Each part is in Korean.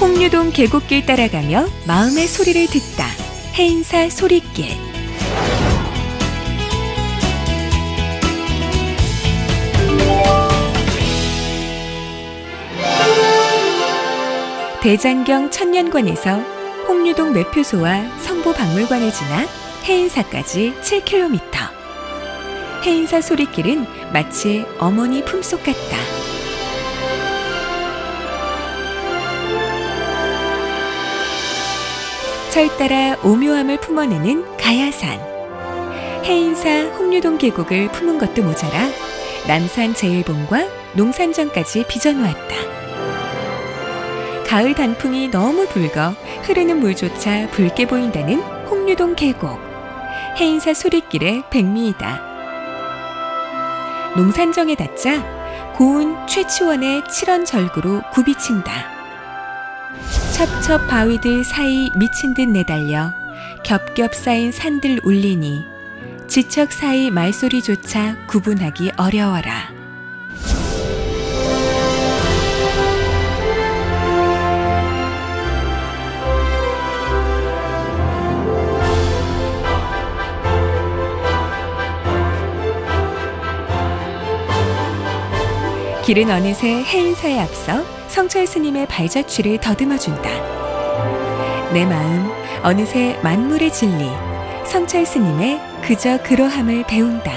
홍류동 계곡길 따라가며 마음의 소리를 듣다. 해인사 소리길. 대장경 천년관에서 홍류동 매표소와 성보박물관을 지나 해인사까지 7km. 해인사 소리길은 마치 어머니 품속 같다. 철 따라 오묘함을 품어내는 가야산. 해인사 홍류동 계곡을 품은 것도 모자라 남산 제일봉과 농산정까지 빚어놓았다. 가을 단풍이 너무 붉어 흐르는 물조차 붉게 보인다는 홍류동 계곡. 해인사 소리길의 백미이다. 농산정에 닿자 고운 최치원의 칠원절구로 굽이친다. 첩첩 바위들 사이 미친 듯 내달려 겹겹 쌓인 산들 울리니 지척 사이 말소리조차 구분하기 어려워라. 길은 어느새 해인사에 앞서 성철 스님의 발자취를 더듬어준다. 내 마음 어느새 만물의 진리 성철 스님의 그저 그러함을 배운다.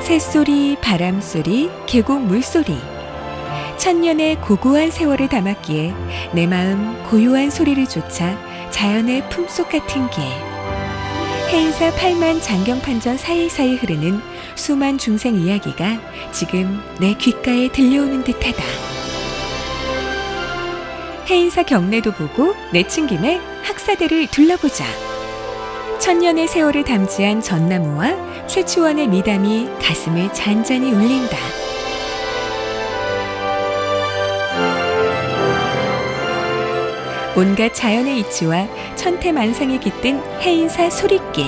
새소리, 바람소리, 계곡 물소리. 천년의 고고한 세월을 담았기에 내 마음 고요한 소리를 쫓아 자연의 품속 같은 길. 해인사 8만 장경판전 사이사이 흐르는 수만 중생 이야기가 지금 내 귓가에 들려오는 듯하다. 해인사 경내도 보고 내친 김에 학사대를 둘러보자. 천년의 세월을 담지한 전나무와 최치원의 미담이 가슴을 잔잔히 울린다. 온갖 자연의 이치와 천태만상에 깃든 해인사 소리길.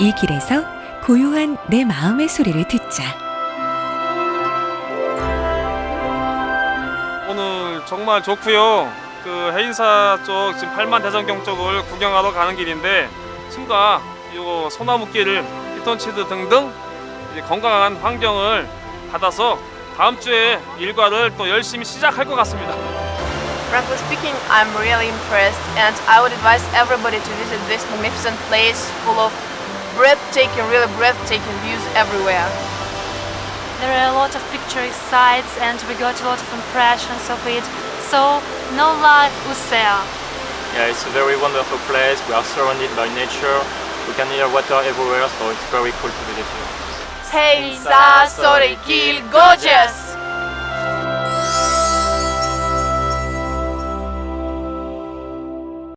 이 길에서 고요한 내 마음의 소리를 듣자. 오늘 정말 좋고요. 그 해인사 쪽 지금 팔만 대전경 쪽을 구경하러 가는 길인데 친구가 요 소나무길, 피톤치드 등등 이제 건강한 환경을 받아서 다음 주에 일과를 또 열심히 시작할 것 같습니다. Frankly speaking, I'm really impressed, and I would advise everybody to visit this magnificent place full of breathtaking, really breathtaking views everywhere. There are a lot of picturesque sites and we got a lot of impressions of it. So, no lie, Usea. Yeah, it's a very wonderful place. We are surrounded by nature. We can hear water everywhere, so it's very cool to visit here. Hey, Sa, sorry, kill, gorgeous!